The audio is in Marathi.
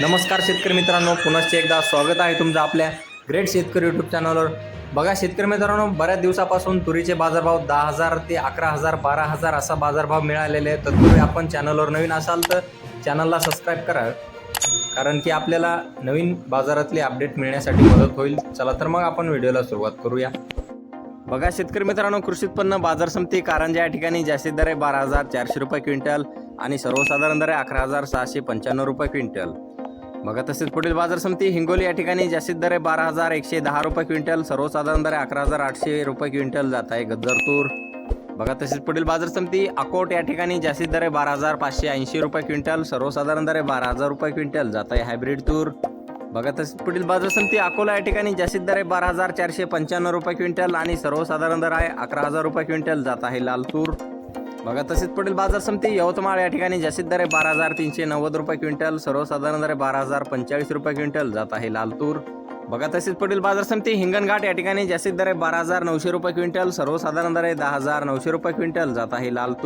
नमस्कार शेतकरी मित्रांनो पुनश्च एकदा स्वागत आहे तुमचं आपल्या ग्रेट शेतकरी यूट्यूब चॅनलवर बघा शेतकरी मित्रांनो बऱ्याच दिवसापासून तुरीचे बाजारभाव दहा हजार ते अकरा हजार बारा हजार असा बाजारभाव मिळालेले आहे तत्पूर्वी आपण चॅनलवर नवीन असाल तर चॅनलला सबस्क्राईब करा. कारण की आपल्याला नवीन बाजारातले अपडेट मिळण्यासाठी मदत होईल. चला तर मग आपण व्हिडिओला सुरुवात करूया. बघा शेतकरी मित्रांनो कृषी उत्पन्न बाजार समिती कारंजा या ठिकाणी जास्तीत दर आहे बारा हजार चारशे रुपये क्विंटल आणि सर्वसाधारण दर आहे अकरा हजार सहाशे पंच्याण्णव रुपये क्विंटल. बघा तसेच पुढील बाजार समिती हिंगोली या ठिकाणी जास्तीत दर आहे बारा हजार एकशे दहा रुपये क्विंटल सर्वसाधारण दर आहे अकरा हजार आठशे रुपये क्विंटल जात आहे गज्जर तूर बघा तसेच पुढील बाजार समिती अकोट या ठिकाणी जास्तीत दर आहे बारा हजार पाचशे ऐंशी रुपये क्विंटल सर्वसाधारण दर आहे बारा हजार रुपये क्विंटल जात आहे हायब्रिड तूर. बघा तसेच पुढील बाजार समिती अकोला या ठिकाणी जास्तीत दर आहे बारा हजार चारशे पंच्याण्णव रुपये क्विंटल आणि सर्वसाधारण दर आहे अकरा हजार रुपये क्विंटल जात आहे लाल तूर. बघा तसेच पुढील बाजार समिती यवतमाळ या ठिकाणी जास्तीत दर आहे बारा हजार तीनशे नव्वद रुपये क्विंटल सर्वसाधारण दर आहे बारा हजार पंचेचाळीस रुपये क्विंटल जात आहे लालतूर बघा तसेच पुढील बाजार समिती हिंगणघाट या ठिकाणी जास्तीत दर आहे बारा हजार नऊशे रुपये क्विंटल सर्वसाधारण दर आहे दहा हजार नऊशे रुपये क्विंटल जात आहे लालतूर